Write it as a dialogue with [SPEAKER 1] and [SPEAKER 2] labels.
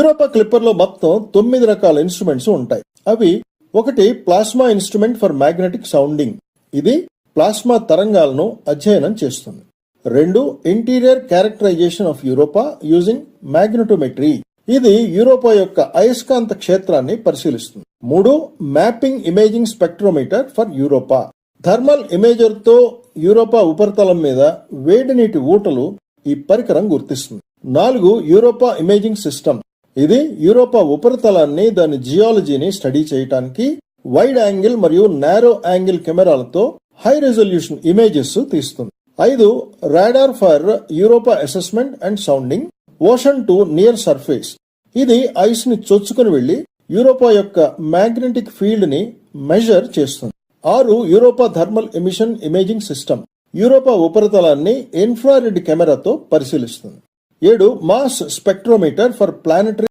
[SPEAKER 1] Europa క్లిప్పర్లో మొత్తం తొమ్మిది రకాల ఇన్స్ట్రుమెంట్స్ ఉంటాయి. అవి ఒకటి plasma instrument for magnetic sounding. ఇది ప్లాస్మా తరంగాలను అధ్యయనం చేస్తుంది. రెండు interior characterization of Europa using magnetometry. ఇది యూరోపా యొక్క అయస్కాంత క్షేత్రాన్ని పరిశీలిస్తుంది. మూడు mapping imaging spectrometer for Europa. Thermal ఇమేజర్తో Europa ఉపరితలం మీద వేడి నీటి ఊటలు ఈ పరికరం గుర్తిస్తుంది. నాలుగు యూరోపా ఇమేజింగ్ సిస్టమ్. ఇది యూరోపా ఉపరితలాన్ని దాని జియాలజీని స్టడీ చేయటానికి వైడ్ యాంగిల్ మరియు నారో యాంగిల్ కెమెరాలతో హై రెజల్యూషన్ ఇమేజెస్ తీస్తుంది. ఐదు radar for Europa assessment and sounding ocean to near surface. ఇది ఐస్ని చొచ్చుకుని వెళ్ళి యూరోపా యొక్క మ్యాగ్నెటిక్ ఫీల్డ్ని మెజర్ చేస్తుంది. ఆరు Europa thermal emission imaging system Europa ఉపరితలాన్ని ఇన్ఫ్రారెడ్ కెమెరాతో పరిశీలిస్తుంది. ఏడు మాస్ స్పెక్ట్రోమీటర్ ఫర్ ప్లానటరీ